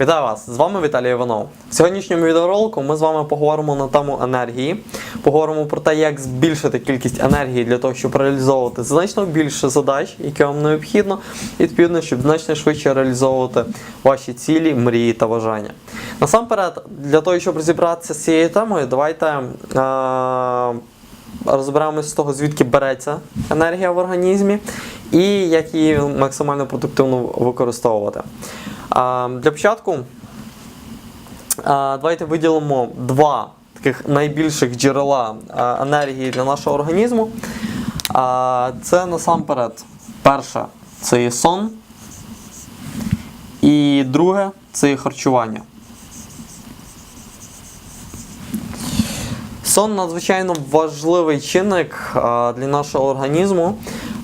Вітаю вас! З вами Віталій Іванов. В сьогоднішньому відеоролику ми з вами поговоримо на тему енергії. Поговоримо про те, як збільшити кількість енергії для того, щоб реалізовувати значно більше задач, які вам необхідно, і відповідно, щоб значно швидше реалізовувати ваші цілі, мрії та бажання. Насамперед, для того, щоб розібратися з цією темою, давайте. Е- Розберемося з того, звідки береться енергія в організмі і як її максимально продуктивно використовувати. Для початку давайте виділимо два таких найбільших джерела енергії для нашого організму. Це насамперед перше це є сон, і друге це є харчування. Сон надзвичайно важливий чинник для нашого організму.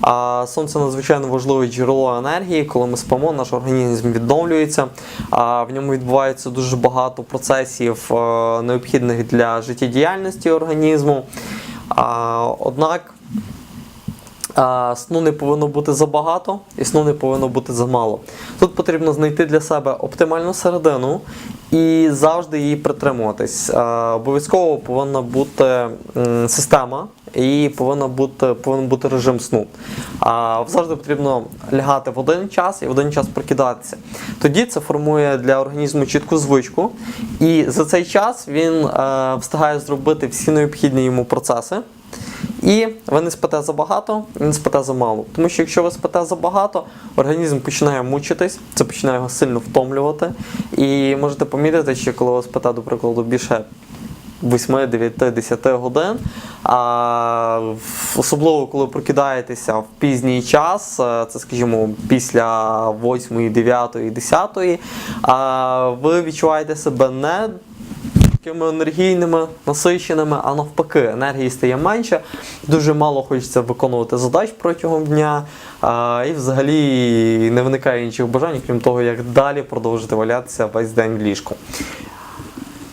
А, сон це надзвичайно важливе джерело енергії. Коли ми спимо, наш організм відновлюється. А, в ньому відбувається дуже багато процесів, необхідних для життєдіяльності організму. Однак Сну не повинно бути забагато і сну не повинно бути замало. Тут потрібно знайти для себе оптимальну середину і завжди її притримуватись. Обов'язково повинна бути система і повинна бути, повинен бути режим сну. Завжди потрібно лягати в один час і в один час прокидатися. Тоді це формує для організму чітку звичку, і за цей час він е, встигає зробити всі необхідні йому процеси. І ви не спите забагато, не спите замало. Тому що якщо ви спите забагато, організм починає мучитись, це починає його сильно втомлювати. І можете помітити, що коли ви спите, до прикладу, більше 8, 9, 10 годин. А особливо коли прокидаєтеся в пізній час, е, це скажімо після 8, 9, 10, ви відчуваєте себе не такими енергійними, насиченими, а навпаки, енергії стає менше, дуже мало хочеться виконувати задач протягом дня, і взагалі не виникає інших бажань, крім того, як далі продовжити валятися весь день в ліжку.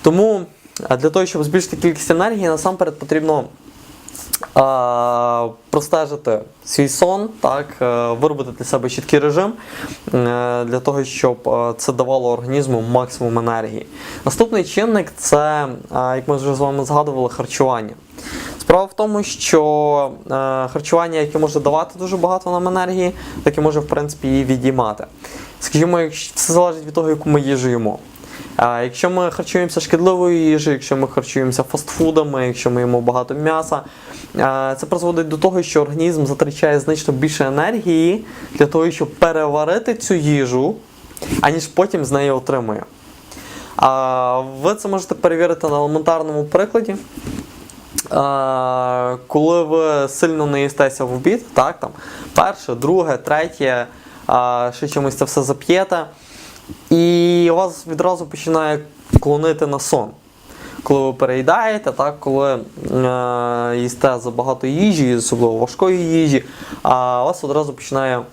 Тому для того, щоб збільшити кількість енергії, насамперед потрібно простежити свій сон, так, е, виробити для себе чіткий режим е, для того, щоб е, це давало організму максимум енергії. Наступний чинник це, як ми вже з вами згадували, харчування. Справа в тому, що харчування, яке може давати дуже багато нам енергії, так і може в принципі її відіймати. Скажімо, якщо- це залежить від того, яку ми їжу їмо. А якщо ми харчуємося шкідливою їжею, якщо ми харчуємося фастфудами, якщо ми їмо багато м'яса, це призводить до того, що організм затрачає значно більше енергії для того, щоб переварити цю їжу, аніж потім з неї отримує. А, Ви це можете перевірити на елементарному прикладі. Коли ви сильно не їстеся в обід, так, там, перше, друге, третє, ще чимось це все зап'єте, і вас відразу починає клонити на сон. Коли ви переїдаєте, так, коли е, їсте забагато їжі, особливо важкої їжі, а у вас одразу починає е,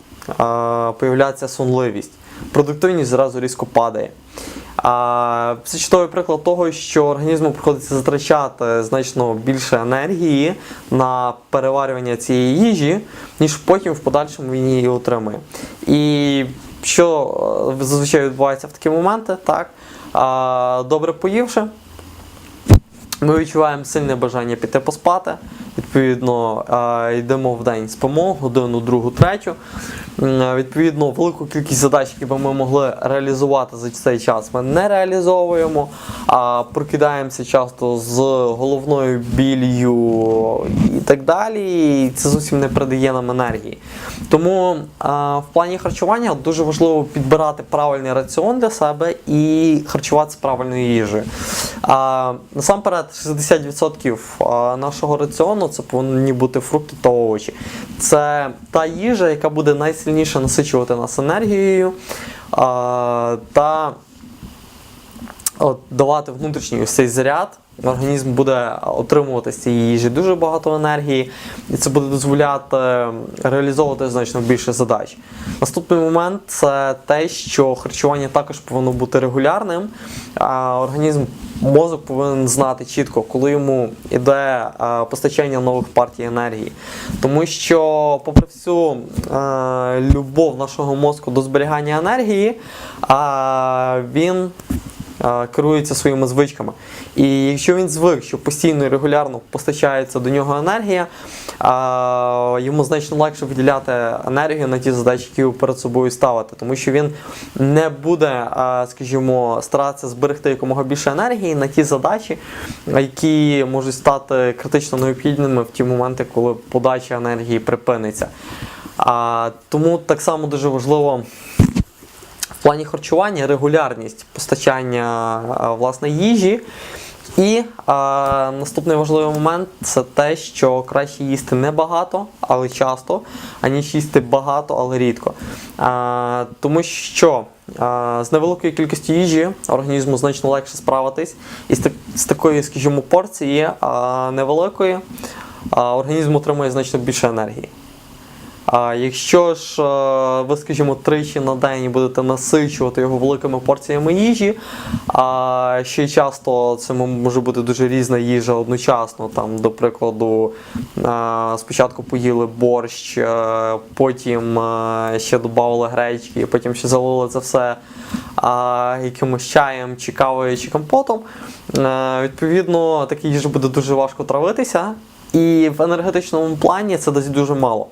появлятися сонливість. Продуктивність зразу різко падає. А, це чудовий приклад того, що організму приходиться затрачати значно більше енергії на переварювання цієї їжі, ніж потім в подальшому він її отримує. І що е, зазвичай відбувається в такі моменти, так? Добре поївши, ми відчуваємо сильне бажання піти поспати. Відповідно, йдемо в день, спимо годину, другу, третю. Відповідно, велику кількість задач, які би ми могли реалізувати за цей час, ми не реалізовуємо, а прокидаємося часто з головною біллю і так далі. І це зовсім не придає нам енергії. Тому в плані харчування дуже важливо підбирати правильний раціон для себе і харчуватися правильною їжею. А, насамперед, 60% нашого раціону це повинні бути фрукти та овочі. Це та їжа, яка буде найсильніше насичувати нас енергією та от, давати внутрішній цей заряд організм буде отримувати з цієї їжі дуже багато енергії, і це буде дозволяти реалізовувати значно більше задач. Наступний момент це те, що харчування також повинно бути регулярним. А організм мозок повинен знати чітко, коли йому йде е, постачання нових партій енергії. Тому що, попри всю е, любов нашого мозку до зберігання енергії, е, він керується своїми звичками. І якщо він звик, що постійно і регулярно постачається до нього енергія, йому значно легше виділяти енергію на ті задачі, які ви перед собою ставите, тому що він не буде, скажімо, старатися зберегти якомога більше енергії на ті задачі, які можуть стати критично необхідними в ті моменти, коли подача енергії припиниться. Тому так само дуже важливо в плані харчування регулярність постачання а, власне їжі. І а, наступний важливий момент це те, що краще їсти не багато, але часто, аніж їсти багато, але рідко. А, тому що а, з невеликою кількістю їжі організму значно легше справитись, і з, з такої, скажімо, порції а, невеликої а, організм отримує значно більше енергії. А якщо ж е, ви, скажімо, тричі на день будете насичувати його великими порціями їжі, а ще часто це може бути дуже різна їжа одночасно. Там, до прикладу, е, спочатку поїли борщ, е, потім ще додали гречки, потім ще залили це все якимось чаєм, чи кавою, чи компотом. Відповідно, такі їжі буде дуже важко травитися, і в енергетичному плані це десь дуже мало.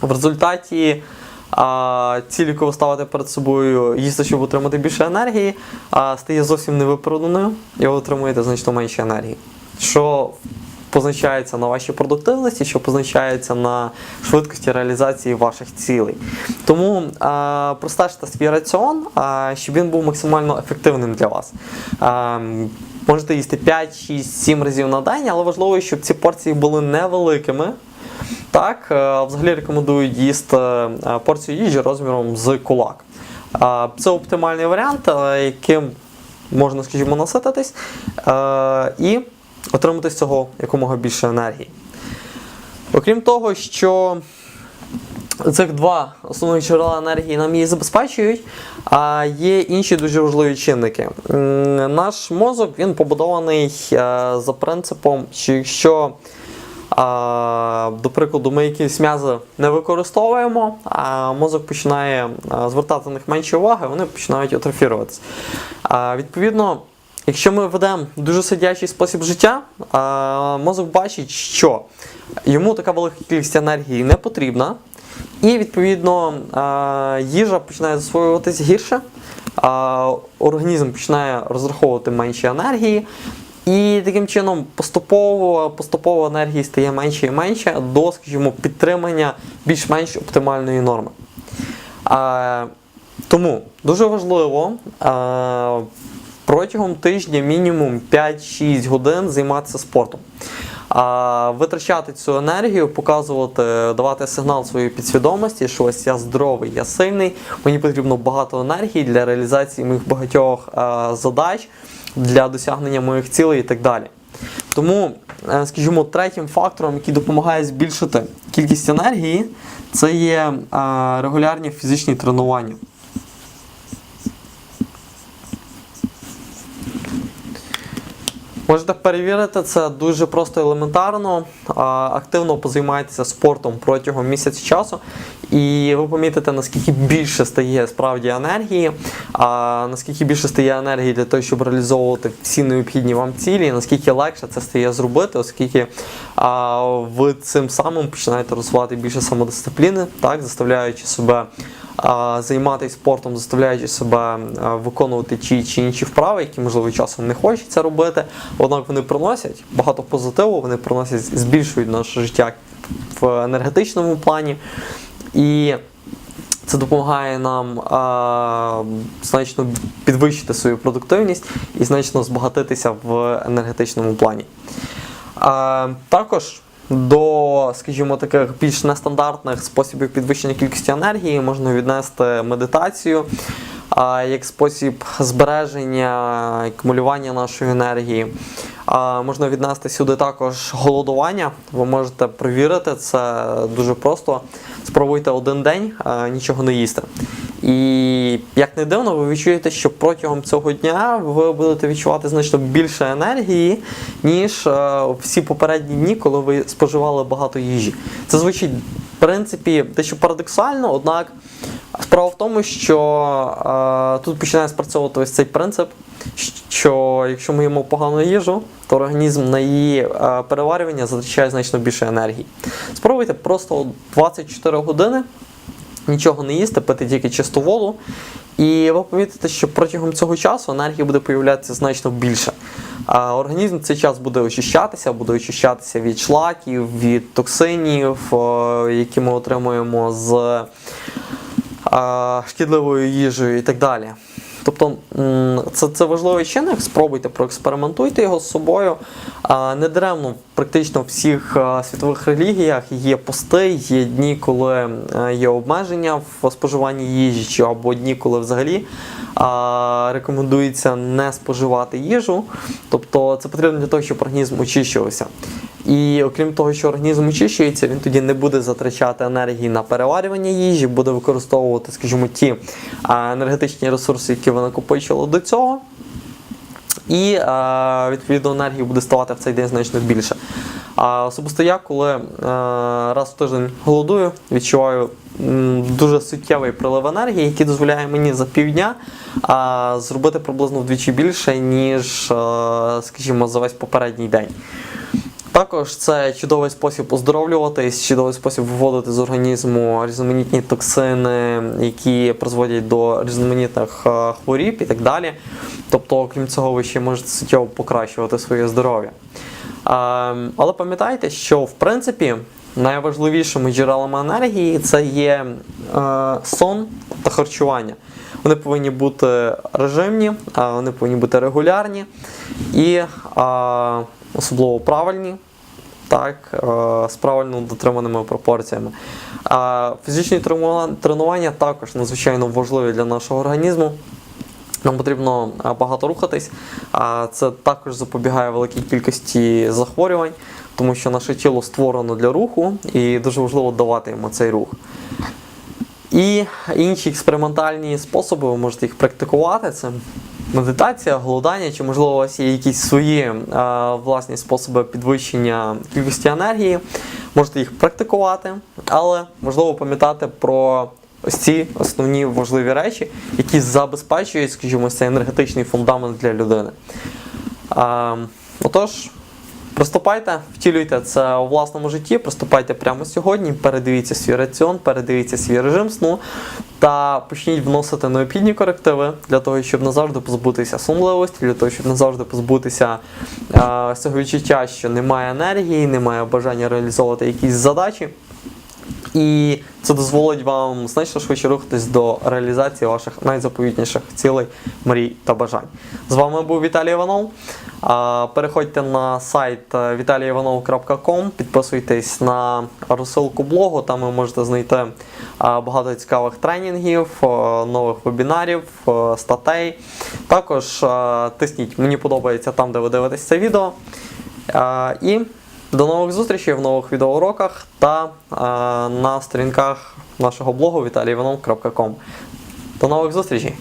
В результаті а, ціль, яку ви ставите перед собою їсти, щоб отримати більше енергії, стає зовсім невиправданою, і ви отримуєте значно менше енергії. Що позначається на вашій продуктивності, що позначається на швидкості реалізації ваших цілей. Тому а, простежте свій раціон, а, щоб він був максимально ефективним для вас. А, можете їсти 5, 6, 7 разів на день, але важливо, щоб ці порції були невеликими. Так, е, взагалі рекомендують їсти е, порцію їжі розміром з кулак. Е, Це оптимальний варіант, яким можна, скажімо, насититись і отримати з цього якомога більше енергії. Окрім того, що цих два основних джерела енергії нам її забезпечують, а є інші дуже важливі чинники. Наш мозок він побудований за принципом, що якщо до прикладу, ми якісь м'язи не використовуємо, а мозок починає звертати на них менше уваги, вони починають атрофіруватися. Відповідно, якщо ми ведемо дуже сидячий спосіб життя, мозок бачить, що йому така велика кількість енергії не потрібна, і відповідно їжа починає засвоюватись гірше, організм починає розраховувати менше енергії. І таким чином поступово, поступово енергії стає менше і менше до, скажімо, підтримання більш-менш оптимальної норми. А, тому дуже важливо а, протягом тижня мінімум 5-6 годин займатися спортом. А, витрачати цю енергію, показувати, давати сигнал своїй підсвідомості, що ось я здоровий, я сильний, мені потрібно багато енергії для реалізації моїх багатьох задач, для досягнення моїх цілей і так далі. Тому, е, скажімо, третім фактором, який допомагає збільшити кількість енергії, це є регулярні фізичні тренування. Можете перевірити це дуже просто елементарно. Активно позаймайтеся спортом протягом місяця часу, і ви помітите, наскільки більше стає справді енергії, наскільки більше стає енергії для того, щоб реалізовувати всі необхідні вам цілі, наскільки легше це стає зробити, оскільки ви цим самим починаєте розвивати більше самодисципліни, так, заставляючи себе займатися спортом, заставляючи себе виконувати ті чи інші вправи, які, можливо, часом не хочеться робити. Однак вони приносять багато позитиву, вони приносять, збільшують наше життя в енергетичному плані. І це допомагає нам а, значно підвищити свою продуктивність і значно збагатитися в енергетичному плані. А, також до, скажімо, таких більш нестандартних способів підвищення кількості енергії можна віднести медитацію. Як спосіб збереження, акумулювання нашої енергії. Можна віднести сюди також голодування. Ви можете перевірити це дуже просто. Спробуйте один день нічого не їсти. І як не дивно, ви відчуєте, що протягом цього дня ви будете відчувати значно більше енергії, ніж е, всі попередні дні, коли ви споживали багато їжі. Це звучить, в принципі, дещо парадоксально, однак справа в тому, що е, тут починає спрацьовувати ось цей принцип, що якщо ми їмо погану їжу, то організм на її е, переварювання затрачає значно більше енергії. Спробуйте просто 24 години нічого не їсти, пити тільки чисту воду. І ви помітите, що протягом цього часу енергії буде появлятися значно більше. А організм цей час буде очищатися, буде очищатися від шлаків, від токсинів, е, які ми отримуємо з е, шкідливою їжею і так далі. Тобто це, це важливий чинник, спробуйте, проекспериментуйте його з собою. А, Не практично всіх світових релігіях є пости, є дні, коли е, є обмеження в споживанні їжі, або дні, коли взагалі рекомендується не споживати їжу. Тобто це потрібно для того, щоб організм очищувався. І окрім того, що організм очищується, він тоді не буде затрачати енергії на переварювання їжі, буде використовувати, скажімо, ті енергетичні ресурси, які ви накопичили до цього. І відповідно енергії буде ставати в цей день значно більше. А особисто я, коли е, раз в тиждень голодую, відчуваю дуже суттєвий прилив енергії, який дозволяє мені за півдня зробити приблизно вдвічі більше, ніж, е, скажімо, за весь попередній день. Також це чудовий спосіб оздоровлюватись, чудовий спосіб виводити з організму різноманітні токсини, які призводять до різноманітних е, хворіб і так далі. Тобто, окрім цього, ви ще можете суттєво покращувати своє здоров'я. Ем, Але пам'ятайте, що в принципі найважливішими джерелами енергії це є е, сон та харчування. Вони повинні бути режимні, вони повинні бути регулярні і е, особливо правильні. Так, е, з правильно дотриманими пропорціями. Фізичні тренування також надзвичайно важливі для нашого організму. Нам потрібно багато рухатись, а це також запобігає великій кількості захворювань, тому що наше тіло створено для руху і дуже важливо давати йому цей рух. І інші експериментальні способи, ви можете їх практикувати. Це медитація, голодання, чи можливо у вас є якісь свої е, власні способи підвищення кількості енергії. Можете їх практикувати, але можливо пам'ятати про ось ці основні важливі речі, які забезпечують, скажімо, цей енергетичний фундамент для людини. Е, отож, Приступайте, втілюйте це у власному житті, приступайте прямо сьогодні, передивіться свій раціон, передивіться свій режим сну та почніть вносити необхідні корективи для того, щоб назавжди позбутися сумливості, для того, щоб назавжди позбутися е, цього відчуття, що немає енергії, немає бажання реалізовувати якісь задачі. І це дозволить вам значно швидше рухатись до реалізації ваших найзаповітніших цілей, мрій та бажань. З вами був Віталій Іванов. Переходьте на сайт е, підписуйтесь на розсилку блогу, там ви можете знайти багато цікавих тренінгів, е, нових вебінарів, е, статей. Також е, тисніть, мені подобається там, де ви дивитесь це відео. Е, І до нових зустрічей в нових відеоуроках та е, на сторінках нашого блогу vitaliivanov.com. До нових зустрічей!